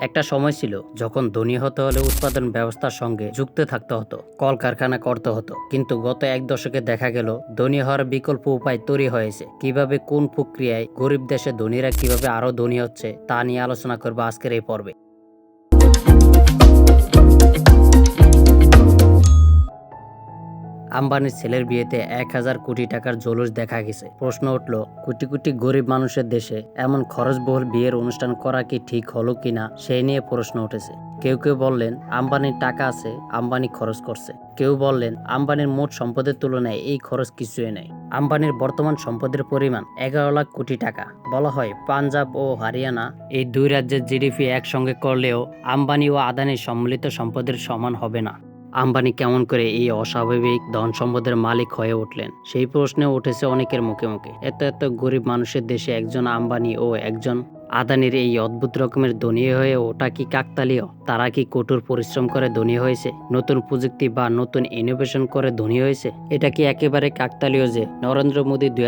একটা সময় ছিল যখন ধনী হতে হলে উৎপাদন ব্যবস্থার সঙ্গে যুক্ত থাকতে হতো, কলকারখানা করতে হতো। কিন্তু গত এক দশকে দেখা গেল ধনী হওয়ার বিকল্প উপায় তৈরি হয়েছে। কীভাবে, কোন প্রক্রিয়ায় গরিব দেশে ধনীরা কীভাবে আরও ধনী হচ্ছে তা নিয়ে আলোচনা করব আজকের এই পর্বে। আম্বানির ছেলের বিয়েতে এক হাজার কোটি টাকার জলুস দেখা গেছে। প্রশ্ন উঠল, কোটি কোটি গরিব মানুষের দেশে এমন খরচবহুল বিয়ের অনুষ্ঠান করা কি ঠিক হলো কিনা সেই নিয়ে প্রশ্ন উঠেছে। কেউ কেউ বললেন, আম্বানির টাকা আছে, আম্বানি খরচ করছে। কেউ বললেন, আম্বানির মোট সম্পদের তুলনায় এই খরচ কিছুই নেই। আম্বানির বর্তমান সম্পদের পরিমাণ এগারো লাখ কোটি টাকা। বলা হয়, পাঞ্জাব ও হারিয়ানা এই দুই রাজ্যের জিডিপি একসঙ্গে করলেও আম্বানি ও আদানির সম্মিলিত সম্পদের সমান হবে না। আম্বানি কেমন করে এই অস্বাভাবিক ধন সম্পদের মালিক হয়ে উঠলেন? সেই প্রশ্নে উঠেছে অনেকের মুখে মুখে। এত এত গরিব মানুষের দেশে একজন আম্বানি ও একজন আদানির এই অদ্ভুত রকমের ধনী হয়ে ওটা কি কাকতালীয়? তারা কি কঠোর পরিশ্রম করে ধনী হয়েছে? নতুন প্রযুক্তি বা নতুন ইনোভেশন করে ধনী হয়েছে? এটা কি একেবারে কাকতালীয় যে নরেন্দ্র মোদী দুই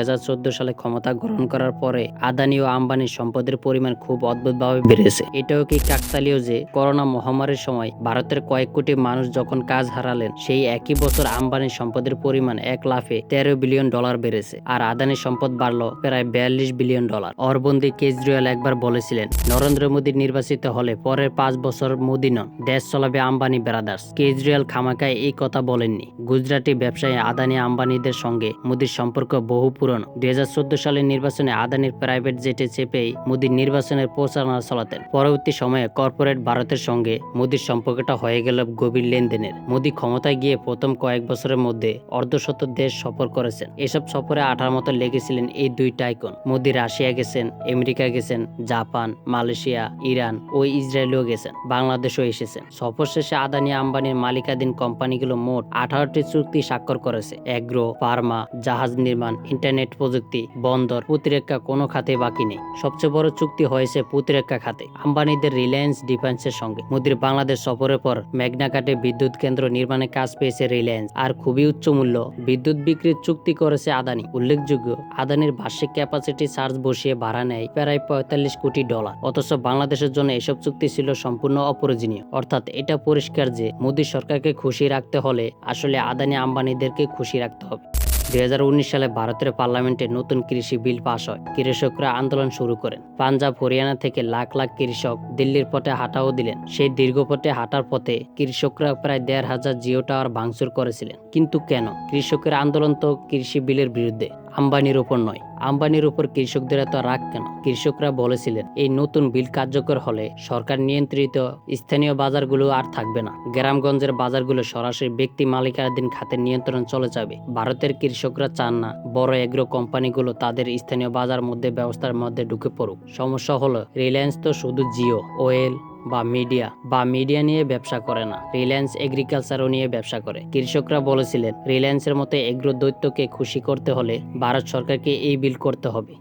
সালে ক্ষমতা গ্রহণ করার পরে আদানি ও আম্বানির সম্পদের পরিমাণ খুব অদ্ভুতভাবে বেড়েছে? এটাও কি কাকতালীয় যে করোনা মহামারীর সময় ভারতের কয়েক কোটি মানুষ যখন কাজ হারালেন, সেই একই বছর আম্বানির সম্পদের পরিমাণ এক লাফে তেরো বিলিয়ন ডলার বেড়েছে। আর আদানির সম্পদ বাড়লো প্রায় বিয়াল্লিশ বিলিয়ন ডলার। অরবন্দি কেজরিওয়াল একবার বলেছিলেন, নরেন্দ্র মোদী নির্বাচিত হলে পরের পাঁচ বছর মোদী নন, দেশ চলাবে আম্বানি ব্রাদার্স। কেজরিওয়াল খামাকায় এই কথা বলেননি। গুজরাটি ব্যবসায়ী আদানি আম্বানিদের সঙ্গে মোদীর সম্পর্ক বহু পুরনো। দুই সালের নির্বাচনে আদানির প্রাইভেট জেটে চেপেই মোদীর নির্বাচনের প্রচারণা চালাতেন। পরবর্তী সময়ে কর্পোরেট ভারতের সঙ্গে মোদীর সম্পর্কটা হয়ে গেল গভীর লেনদেনের। মোদী ক্ষমতায় গিয়ে প্রথম কয়েক বছরের মধ্যে অর্ধশত দেশ সফর করেছেন। এসব সফরে আঠার মতো লেগেছিলেন এই দুই টাইকন। মোদী রাশিয়া গেছেন, আমেরিকা গেছেন জাপান, মালয়েশিয়া, ইরান ও ইসরায়েলও গেছেন। বাংলাদেশও এসেছেন সফর শেষে আদানি আম্বানির মালিকাধীন কোম্পানিগুলো মোট আঠারোটি চুক্তি স্বাক্ষর করেছে। এগ্রো, ফার্মা, জাহাজ নির্মাণ, ইন্টারনেট প্রযুক্তি, বন্দর, প্রতিরক্ষা কোনো খাতে বাকি নেই। সবচেয়ে বড় চুক্তি হয়েছে প্রতিরক্ষা খাতে, আম্বানিদের রিলায়েন্স ডিফেন্সের সঙ্গে। মোদীর বাংলাদেশ সফরের পর মেঘনাঘাটে বিদ্যুৎ কেন্দ্র নির্মাণে কাজ পেয়েছে রিলায়েন্স। আর খুবই উচ্চ মূল্য বিদ্যুৎ বিক্রির চুক্তি করেছে আদানি। উল্লেখযোগ্য, আদানির বার্ষিক ক্যাপাসিটি চার্জ বসিয়ে ভাড়া নেয় প্রায় পঁয়তাল্লিশ কোটি ডলার। অথচ বাংলাদেশের জন্য এসব চুক্তি ছিল সম্পূর্ণ অপ্রয়োজনীয়। অর্থাৎ এটা পরিষ্কার যে মোদী সরকারকে খুশি রাখতে হলে আসলে আদানি আম্বানিদেরকে খুশি রাখতে হবে। দুই সালে ভারতের পার্লামেন্টে নতুন কৃষি বিল পাশ হয়। কৃষকরা আন্দোলন শুরু করেন। পাঞ্জাব, হরিয়ানা থেকে লাখ লাখ কৃষক দিল্লির পথে হাঁটাও দিলেন। সেই দীর্ঘ পথে হাঁটার পথে কৃষকরা প্রায় দেড় হাজার জিও টাওয়ার ভাঙচুর করেছিলেন। কিন্তু কেন? কৃষকের আন্দোলন তো কৃষি বিলের বিরুদ্ধে। আম্বানির উপর নয়। আম্বানির উপর কৃষকদের এত রাগ কেন? কৃষকরা বলেছিলেন, এই নতুন বিল কার্যকর হলে সরকার নিয়ন্ত্রিত স্থানীয় বাজারগুলো আর থাকবে না। গ্রামগঞ্জের বাজারগুলো সরাসরি ব্যক্তি মালিকানাধীন খাতের নিয়ন্ত্রণ চলে যাবে। ভারতের কৃষকরা চান না বড় এগ্রো কোম্পানিগুলো তাদের স্থানীয় বাজার মধ্যে ব্যবস্থার মধ্যে ঢুকে পড়ুক। সমস্যা হলো, রিলায়েন্স তো শুধু জিও, ওয়েল বা মিডিয়া বা মিডিয়া নিয়ে ব্যবসা করে না। রিলায়েন্স এগ্রিকালচারও নিয়ে ব্যবসা করে। কৃষকরা বলেছিলেন, রিলায়েন্সের মতো এগ্রো দৈত্যকে খুশি করতে হলে ভারত সরকারকে এই বিল করতে হবে।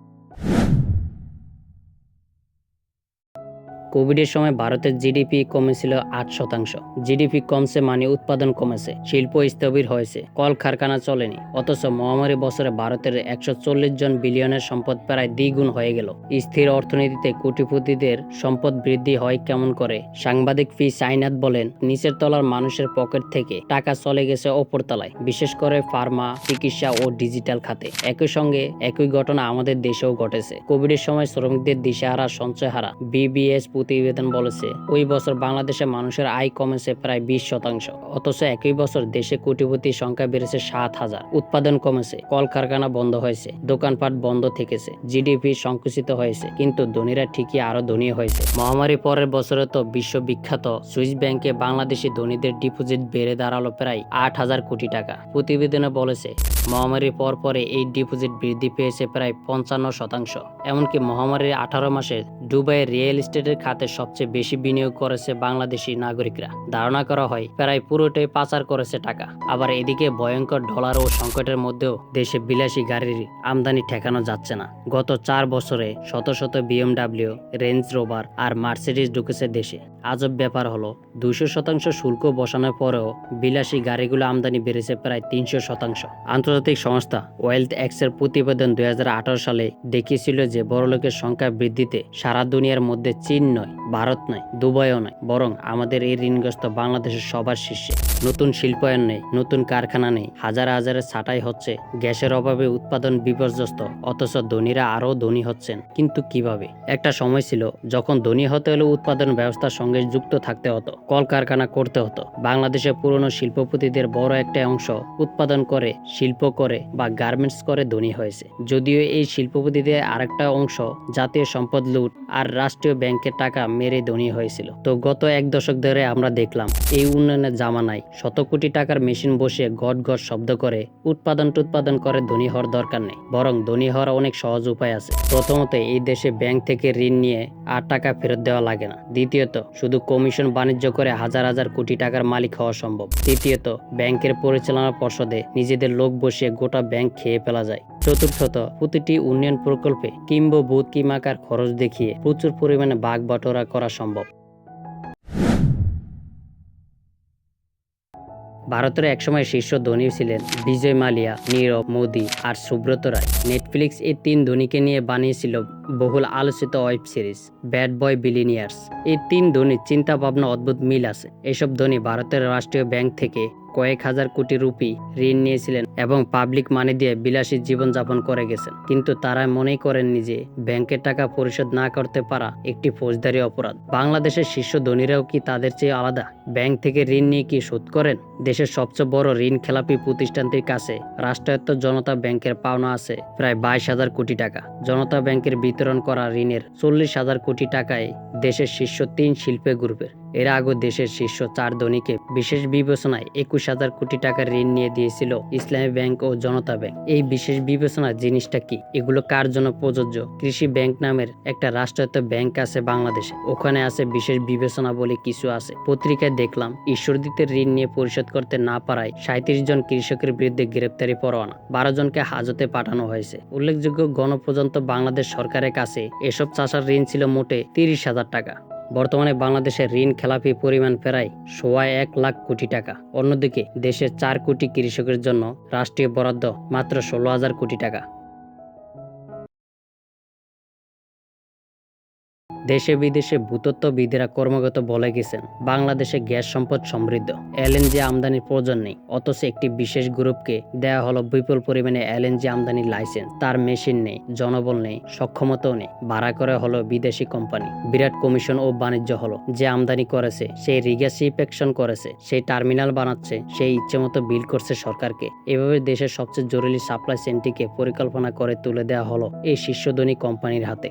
কোভিডের সময় ভারতের জিডিপি কমেছিল আট শতাংশ। জিডিপি কমছে মানে উৎপাদন কমেছে, শিল্প স্থবির হয়েছে, কলকারখানা চলেনি, অথচ মহামারী বছরে ভারতের একশো চল্লিশ জন বিলিয়নের সম্পদ প্রায় দ্বিগুণ হয়ে গেল। স্থির অর্থনীতিতে কোটিপতিদের সম্পদ বৃদ্ধি হয় কেমন করে? সাংবাদিক ফি সাইনাত বলেন, নিচের তলার মানুষের পকেট থেকে টাকা চলে গেছে ওপর তলায়, বিশেষ করে ফার্মা, চিকিৎসা ও ডিজিটাল খাতে। একই সঙ্গে একই ঘটনা আমাদের দেশেও ঘটেছে। কোভিডের সময় শ্রমিকদের দিশেহারা, সঞ্চয়হারা, বিবিএস প্রতিবেদন বলেছে, ওই বছর বাংলাদেশে মানুষের আয় কমেছে প্রায় বিশ শতাংশ, অথচ একই বছর দেশে কোটিপতির সংখ্যা বেড়েছে সাত হাজার। উৎপাদন কমেছে, কলকারখানা বন্ধ হয়েছে, দোকানপাট বন্ধ থেকেছে জিডিপি সংকুচিত হয়েছে, কিন্তু ধনীরা ঠিকই আরও ধনী হয়েছে। মহামারী পরের বছরে তো বিশ্ববিখ্যাত সুইস ব্যাংকে বাংলাদেশি ধনীদের ডিপোজিট বেড়ে দাঁড়াল প্রায় আট হাজার কোটি টাকা। প্রতিবেদনে বলেছে, মহামারীর পর পরে এই ডিপোজিট বৃদ্ধি পেয়েছে প্রায় পঞ্চান্ন শতাংশ। এমনকি মহামারীর আঠারো মাসে দুবাইয়ের রিয়েল এস্টেটের খাতে সবচেয়ে বেশি বিনিয়োগ করেছে বাংলাদেশি নাগরিকরা। ধারণা করা হয়, প্রায় পুরোটাই পাচার করেছে টাকা। আবার এদিকে ভয়ঙ্কর ডলার ও সংকটের মধ্যেও দেশে বিলাসী গাড়ির আমদানি ঠেকানো যাচ্ছে না। গত চার বছরে শত শত বিএমডাব্লিউ, রেঞ্জ রোভার আর মার্সিডিজ ঢুকেছে দেশে। আজব ব্যাপার হলো দুশো শতাংশ শুল্ক বসানোর পরেও বিলাসী গাড়িগুলো আমদানি বেড়েছে প্রায় তিনশো শতাংশ। আন্তর্জাতিক সংস্থা ওয়েলথ এক্সের প্রতিবেদন দুই হাজার আঠারো সালে দেখিয়েছিল যে বড়লোকের সংখ্যা বৃদ্ধিতে সারা দুনিয়ার মধ্যে চীন নয়, ভারত নয়, দুবাইও নয়, বরং আমাদের এই ঋণগ্রস্ত বাংলাদেশের সবার শীর্ষে। নতুন শিল্পায়ন নেই, নতুন কারখানা নেই, হাজার হাজারের ছাঁটাই হচ্ছে, গ্যাসের অভাবে উৎপাদন বিপর্যস্ত, অথচ ধনীরা আরও ধনী হচ্ছেন। কিন্তু কীভাবে? একটা সময় ছিল, যখন ধনী হতে হলে উৎপাদন ব্যবস্থার সঙ্গে যুক্ত থাকতে হতো, কলকারখানা করতে হতো। বাংলাদেশের পুরনো শিল্পপতিদের বড় একটা অংশ উৎপাদন করে, শিল্প করে বা গার্মেন্টস করে ধনী হয়েছে। যদিও এই শিল্পপতিদের আরেকটা অংশ জাতীয় সম্পদ লুট আর রাষ্ট্রীয় ব্যাংকের টাকা মেরে ধনী হয়েছিল। তো গত এক দশক ধরে আমরা দেখলাম, এই উন্নয়নের জামানায় শত কোটি টাকার মেশিন বসে গট গট শব্দ করে উৎপাদন টুৎপাদন করে ধনী হওয়ার দরকার নেই। বরং ধনী হওয়ার অনেক সহজ উপায় আছে। প্রথমত, এই দেশে ব্যাংক থেকে ঋণ নিয়ে আর টাকা ফেরত দেওয়া লাগে না। দ্বিতীয়ত, শুধু কমিশন বাণিজ্য করে হাজার হাজার কোটি টাকার মালিক হওয়া সম্ভব। তৃতীয়ত, ব্যাংকের পরিচালনা পর্ষদে নিজেদের লোক বসিয়ে গোটা ব্যাংক খেয়ে ফেলা যায়। চতুর্থত প্রতিটি উন্নয়ন প্রকল্পে কিংবা বুথ কিমাকার খরচ দেখিয়ে প্রচুর পরিমাণে ভাগ বটোয়ারা করা সম্ভব। ভারতের একসময় শীর্ষ ধনী ছিলেন বিজয় মালিয়া, নীরব মোদি আর সুব্রত রায়। নেটফ্লিক্স এই তিন ধনীকে নিয়ে বানিয়েছিল বহুল আলোচিত web series, bad boy billionaires. এই তিন ধনীর চিন্তা ভাবনা অদ্ভুত মিল আছে। এসব ধনী ভারতের রাষ্ট্রীয় ব্যাংক থেকে কয়েক হাজার কোটি রুপি ঋণ নিয়েছিলেন এবং পাবলিক মানি দিয়ে বিলাসী জীবনযাপন করে গেছেন। কিন্তু তারা মনেই করেননি যে ব্যাংকের টাকা পরিশোধ না করতে পারা একটি ফৌজদারি অপরাধ। বাংলাদেশের শীর্ষ ধনীরাও কি তাদের চেয়ে আলাদা? ব্যাংক থেকে ঋণ নিয়ে কি শোধ করেন? দেশের সবচেয়ে বড় ঋণ খেলাপি প্রতিষ্ঠানটির কাছে রাষ্ট্রায়ত্ত জনতা ব্যাংকের পাওনা আছে প্রায় বাইশ হাজার কোটি টাকা। জনতা ব্যাংকের বিতরণ করা ঋণের চল্লিশ হাজার কোটি টাকায় দেশের শীর্ষ তিন শিল্পে গ্রুপের এর আগে দেশের শীর্ষ চার ধনীকে বিশেষ বিবেচনায় একুশ হাজার কোটি টাকার ঋণ নিয়ে দিয়েছিল ইসলামী ব্যাংক ও জনতা ব্যাংক। এই বিশেষ বিবেচনা জিনিসটা কি? এগুলো কার জন্য প্রযোজ্য? কৃষি ব্যাংক নামের একটা রাষ্ট্রায়ত্ত ব্যাংক আছে বাংলাদেশে। ওখানে আছে বিশেষ বিবেচনা বলে কিছু আছে। পত্রিকায় দেখলাম, ঈশ্বরদীতে ঋণ নিয়ে পরিশোধ করতে না পারায় সাঁত্রিশ জন কৃষকের বিরুদ্ধে গ্রেপ্তারি পরোয়ানা। বারো জনকে হাজতে পাঠানো হয়েছে। উল্লেখযোগ্য গণপ্রজান্ত বাংলাদেশ সরকারের কাছে এসব চাষার ঋণ ছিল মোটে তিরিশ হাজার টাকা। বর্তমানে বাংলাদেশের ঋণ খেলাপি পরিমাণ প্রায় সোয়া এক লাখ কোটি টাকা। অন্যদিকে দেশের চার কোটি কৃষকের জন্য রাষ্ট্রীয় বরাদ্দ মাত্র ষোলো হাজার কোটি টাকা। দেশে বিদেশে ভূতত্ত্ববিদেরা কর্মগত বলে গেছেন, বাংলাদেশে গ্যাস সম্পদ সমৃদ্ধ। এলএনজি আমদানির প্রয়োজন নেই, অথচ একটি বিশেষ গ্রুপকে দেয়া হলো বিপুল পরিমাণে এলএনজি আমদানির লাইসেন্স। তার মেশিন নেই, জনবল নেই, সক্ষমতাও নেই, ভাড়া করে হলো বিদেশি কোম্পানি। বিরাট কমিশন ও বাণিজ্য হলো, যে আমদানি করেছে সেই রিগাসিপেকশন করেছে সেই টার্মিনাল বানাচ্ছে সেই ইচ্ছে মতো বিল করছে সরকারকে। এভাবে দেশের সবচেয়ে জরুরি সাপ্লাই চেনটিকে পরিকল্পনা করে তুলে দেওয়া হলো এই শীর্ষধনী কোম্পানির হাতে।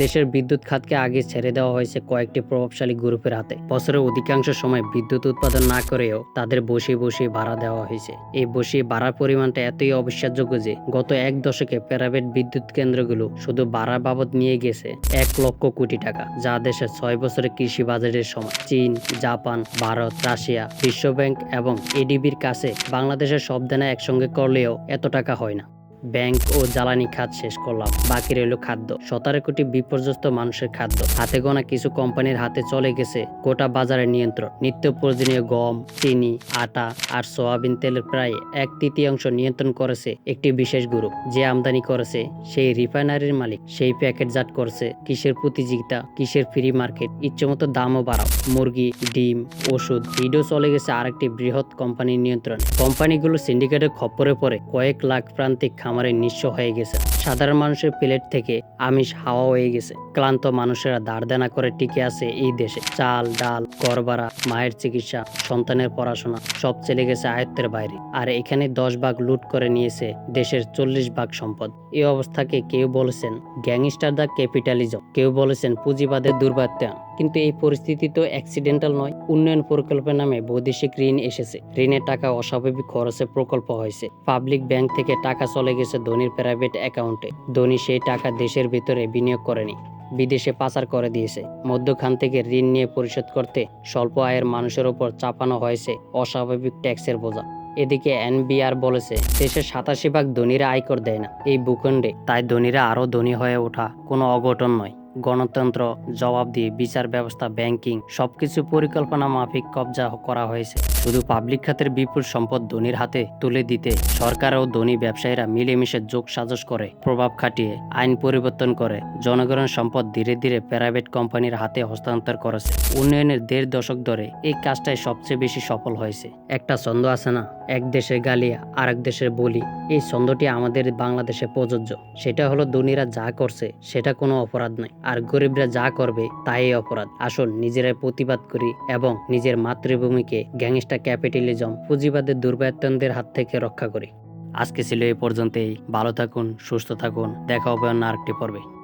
দেশের বিদ্যুৎ খাতকে আগে ছেড়ে দেওয়া হয়েছে কয়েকটি প্রভাবশালী গ্রুপের হাতে। বছরের অধিকাংশ সময় বিদ্যুৎ উৎপাদন না করেও তাদের বসিয়ে বসিয়ে ভাড়া দেওয়া হয়েছে। এই বসিয়ে ভাড়ার পরিমাণটা এতই অবিশ্বাসযোগ্য যে গত এক দশকে প্রাইভেট বিদ্যুৎ কেন্দ্রগুলো শুধু ভাড়া বাবদ নিয়ে গেছে এক লক্ষ কোটি টাকা, যা দেশের ছয় বছরের কৃষি বাজারের সময়। চীন, জাপান, ভারত, রাশিয়া বিশ্বব্যাংক এবং এডিবির কাছে বাংলাদেশের সব দেনা একসঙ্গে করলেও এত টাকা হয় না। ব্যাংক ও জ্বালানি খাত শেষ করলাম। বাকি রইল খাদ্য। সতেরো কোটি বিপর্যস্ত মানুষের খাদ্য। হাতে গোনা কিছু কোম্পানির হাতে চলে গেছে গোটা বাজারের নিয়ন্ত্রণ। নিত্য প্রয়োজনীয় গম, চিনি, আটা আর সোয়াবিন তেলের প্রায় এক তৃতীয়াংশ নিয়ন্ত্রণ করেছে একটি বিশেষ গ্রুপ। যে আমদানি করেছে সেই রিফাইনারির মালিক। সেই প্যাকেট প্যাকেটজাত করছে কিসের প্রতিযোগিতা, কিসের ফ্রি মার্কেট, ইচ্ছেমতো দামও বাড়াও। মুরগি, ডিম, ওষুধ, ভিডিও চলে গেছে আরেকটি বৃহৎ কোম্পানির নিয়ন্ত্রণে। কোম্পানিগুলো সিন্ডিকেটের খপ্পরে পড়ে। কয়েক লাখ প্রান্তিক খামারে নিঃস্ব হয়ে গেছে। সাধারণ মানুষের প্লেট থেকে আমিষ হাওয়া হয়ে গেছে। ক্লান্ত মানুষেরা দাঁড় দেনা করে টিকে আছে এই দেশে। চাল, ডাল, গড়বাড়া, মায়ের চিকিৎসা, সন্তানের পড়াশোনা, সব চলে গেছে আয়ত্তের বাইরে। আর এখানে দশ ভাগ লুট করে নিয়েছে দেশের চল্লিশ ভাগ সম্পদ। এই অবস্থাকে কেউ বলেছেন গ্যাংস্টার দ্য ক্যাপিটালিজম, কেউ বলেছেন পুঁজিবাদের দুর্বাত্যায়ন কিন্তু এই পরিস্থিতি তো অ্যাক্সিডেন্টাল নয়। উন্নয়ন প্রকল্পের নামে বৈদেশিক ঋণ এসেছে। ঋণের টাকা অস্বাভাবিক খরচে প্রকল্প হয়েছে। পাবলিক ব্যাংক থেকে টাকা চলে গেছে ধনীর প্রাইভেট অ্যাকাউন্টে ধনী সেই টাকা দেশের ভিতরে বিনিয়োগ করেনি। বিদেশে পাচার করে দিয়েছে। মধ্যখান থেকে ঋণ নিয়ে পরিশোধ করতে স্বল্প আয়ের মানুষের ওপর চাপানো হয়েছে অস্বাভাবিক ট্যাক্সের বোঝা। এদিকে এনবিআর বলেছে দেশের সাতাশি ভাগ ধনীরা আয়কর দেয় না। এই ভূখণ্ডে, তাই ধনীরা আরও ধনী হয়ে ওঠা কোনো অঘটন নয়। গণতন্ত্র, জবাবদিহি, বিচার ব্যবস্থা, ব্যাংকিং সবকিছু পরিকল্পনা মাফিক কবজা করা হয়েছে। শুধু পাবলিক খাতের বিপুল সম্পদ ধনীর হাতে তুলে দিতে সরকার ও ধনী ব্যবসায়ীরা মিলেমিশে যোগ সাজস করে, প্রভাব খাটিয়ে, আইন পরিবর্তন করে, জনগণের সম্পদ ধীরে ধীরে প্রাইভেট কোম্পানির হাতে হস্তান্তর করেছে। উন্নয়নের দেড় দশক ধরে এই কাজটাই সবচেয়ে বেশি সফল হয়েছে। একটা ছন্দ আছে না? এক দেশের গালিয়া আর এক দেশের বলি। এই ছন্দটি আমাদের বাংলাদেশে প্রযোজ্য। সেটা হলো ধনীরা যা করছে, সেটা কোনো অপরাধ নয়। আর গরিবরা যা করবে তাই অপরাধ। আসুন, নিজেরাই প্রতিবাদ করি এবং নিজের মাতৃভূমিকে গ্যাংস্টার ক্যাপিটালিজম পুঁজিবাদের দুর্বায়তনদের হাত থেকে রক্ষা করি। আজকে ছিল এই পর্যন্তই। ভালো থাকুন, সুস্থ থাকুন। দেখা হবে অন্য আরেকটি পর্বে।